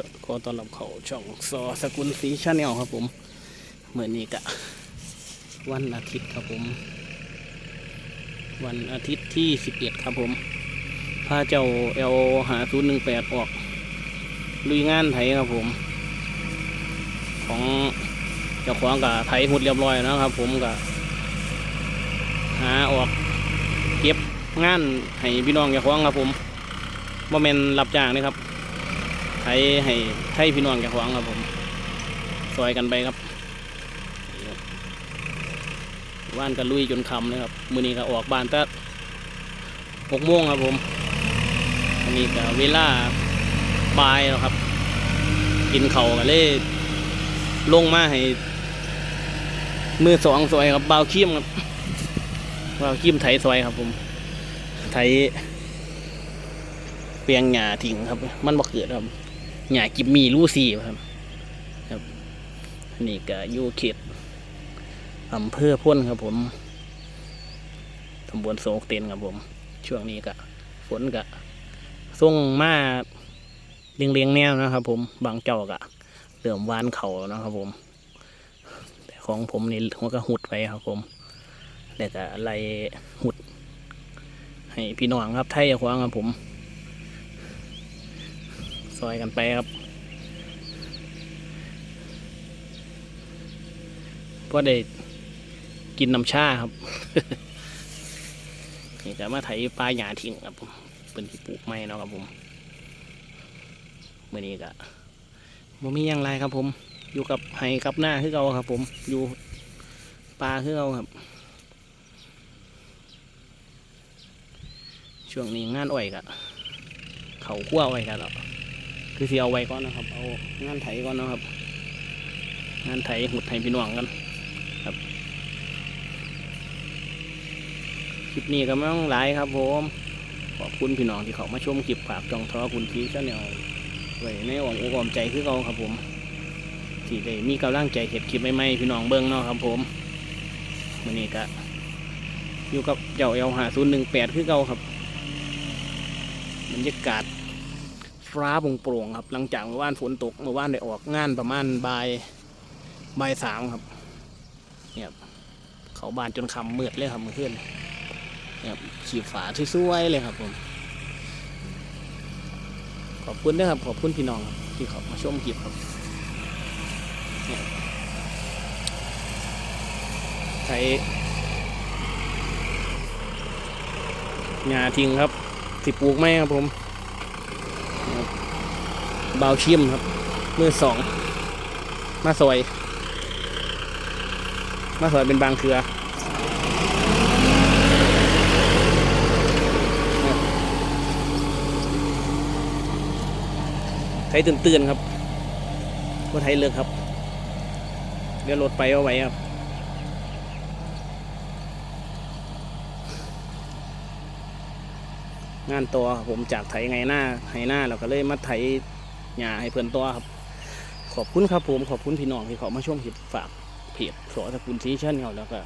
ก็ขอต้อนรับเขาช่องซอสกุลสีชาแนลครับผมเมื่อนนี้กะวันอาทิตย์ครับผม วันอาทิตย์ที่สิบเอ็ดครับผมพาเจ้าเอลหาศูนย์หนึ่งแปดออกลุยงานไถครับผม ของเจ้าของกับไถหุดเรียบร้อยนะครับผมกับหาออกเก็บงานให้พี่น้องเจ้าของครับผมบ่แม่นรับจ้างนะครับ ยให้ไทยพี่น้องแกขวงครับผมซอยกันไปครับว่านกันลุยจนคำเลยครับมือนี้ก็ออกบ้านแต่หกโมงครับผมอันนี้ก็เวลาบ่ายแล้วครับ กินเขากันเลยลงมาให้มือสองซอยครับเบาขี้มครับเบาขี้มไถซอยครับผมไถเปียงหญ้าทิ้งครับ มันบ่เกิดครับ หญ้ากิมมีลูซี่ครับครับนี่ก็อยู่เขตอำเภอพ้นครับผมตำบลโศกเต็นครับผม ช่วงนี้ก็ฝนก็ส่งมาเลียงๆแนวนะครับ ผมบางเจ้าก็เริ่มวานเขานะครับผม แต่ของผมนี่หัวก็หุดไปครับผมแต่ก็อะไรหุด ให้พี่น้องครับไทยอย่าขวางครับผม ซอยกันไปครับเพราะได้กินน้ำชาครับนี่จะมาไถปลาหยาทิ้งครับผมเป็นที่ปลูกไม้เนาะครับผมเมื่อนี้ก็บ่มีอย่างไรครับ ผม อยู่กับไห้กับหน้าคือเราครับ ผม อยู่ปลาคือเราครับ ช่วงนี้งานอ้อยกะเขาคั่วอ้กันแล้ว คือที่เอาไว้ก่อนนะครับ เอางานไถก่อนนะครับ งานไถหุดไถพี่น้องกันครับ คลิปนี้ก็ไม่ต้องหลายครับผม ขอบคุณพี่น้องที่เขามาชมคลิปฝากจองทอคุณทีชแนลไว้ในอ่องอกอมใจคือเขาครับผมที่ได้มีกำลังใจเห็ดคลิปใหม่ๆพี่น้องเบิ้งเนาะครับผมวันนี้ก็อยู่กับเจ้าเอลหาศูนย์หนึ่งแปดคือเขาครับบรรยากาศ ฟ้าโปร่งๆครับ หลังจากเมื่อวานฝนตกเมื่อวานได้ออกงานประมาณบ่ายบ่ายสามครับเนี่ยเขาบานจนคำมืดเลยครับเมื่อคืนเนี่ยขีบฝาสวยๆเลยครับผมขอบคุณนะครับ ขอบคุณพี่น้องที่เขามาชมคลิปครับเนี่ยใช้หญ้าทิ้งครับสิปลูกไหมครับผม บาชิมครับ มือสอง มาซอย มาซอยเป็นบางเครือไทยตื่นๆครับว่าไทยเลิกครับ เดี๋ยวรถไปเอาไว้ครับ งานตัวครับผมจากไถไงหน้าไห้หน้าเราก็เลยมาไถหญ้าให้เพื่อนตัวครับ ขอบคุณครับผมขอบคุณพี่น้องที่เขามาชมคลิปฝากเพจสอสกุลซีชาแนลแล้วก็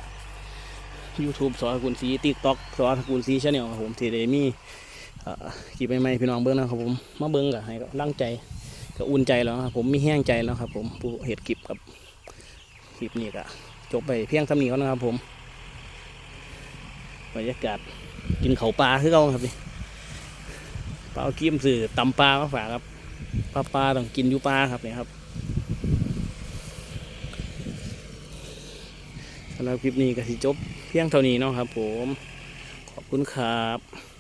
YouTube สอสกุลซีติ๊กต็อกสอสกุลซีชาแนลครับผมที่ได้มีเอ่อคลิปใหม่ๆพี่น้องเบิ้งนะครับผมมาเบิ้งกับให้กำลังใจก็อุ่นใจแล้วครับผมมีแห้งใจแล้วครับ ผมผู้เห็ดคลิปกับคลิปนี้ก็จบไปเพียงเท่านี้ก่อนนะครับผมบรรยากาศกินเขาปลาคือเราครับนี่ ปลากิ้มสื่อตำปลามาฝากครับปลาปลาต้องกินอยู่ปลาครับเนี่ยครับสำหรับคลิปนี้ก็สิจบเพียงเท่านี้เนาะครับ ผม ขอบคุณครับ